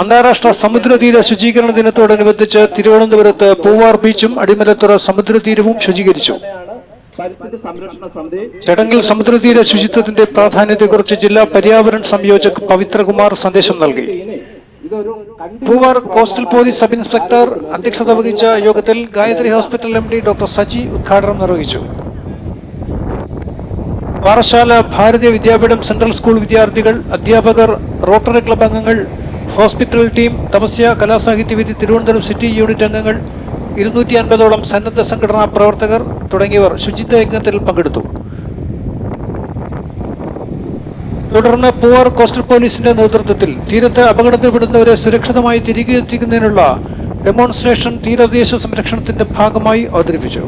അന്താരാഷ്ട്ര സമുദ്രതീര ശുചീകരണ ദിനത്തോടനുബന്ധിച്ച് തിരുവനന്തപുരത്ത് പൂവാർ ബീച്ചും അടിമലത്തുറ സമുദ്രതീരവും ശുചീകരിച്ചു. ചടങ്ങിൽ സമുദ്രതീര ശുചിത്വത്തിന്റെ പ്രാധാന്യത്തെക്കുറിച്ച് ജില്ലാ പര്യാവരൺ സംയോജക് പവിത്രകുമാർ സന്ദേശം നൽകി. Poovar coastal police sub inspector അധ്യക്ഷത വഹിച്ച യോഗത്തിൽ Gayathri hospital M D doctor Saji ഉദ്ഘാടനം നിർവഹിച്ചു. പാറശാല ഭാരതീയ വിദ്യാപീഠം സെൻട്രൽ സ്കൂൾ വിദ്യാർത്ഥികൾ അധ്യാപകർ റോട്ടറി ക്ലബ് അംഗങ്ങൾ hospital team Thapasya Kalasahithyavedi Thiruvananthapuram city unit അംഗങ്ങൾ ഇരുന്നൂറ്റി അൻപതോളം സന്നദ്ധ സംഘടനാ പ്രവർത്തകർ തുടങ്ങിയവർ ശുചിത്വ യജ്ഞത്തിൽ പങ്കെടുത്തു. തുടർന്ന് പൂവാർ കോസ്റ്റൽ പോലീസിന്റെ നേതൃത്വത്തിൽ തീരത്ത് അപകടത്തിൽപ്പെടുന്നവരെ സുരക്ഷിതമായി തിരികെ എത്തിക്കുന്നതിനുള്ള ഡെമോൺസ്ട്രേഷൻ തീരദേശ സംരക്ഷണത്തിന്റെ ഭാഗമായി അവതരിപ്പിച്ചു.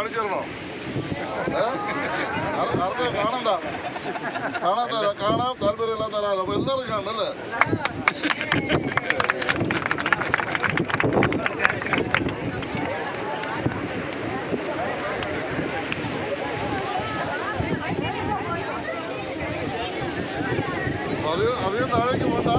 കാണിച്ചോ കാണണ്ട. കാണാത്ത കാണാൻ താല്പര്യമില്ലാത്ത അപ്പൊ എല്ലാവരും കാണണല്ലേ അത് അധികം താഴേക്ക് പോണ്ട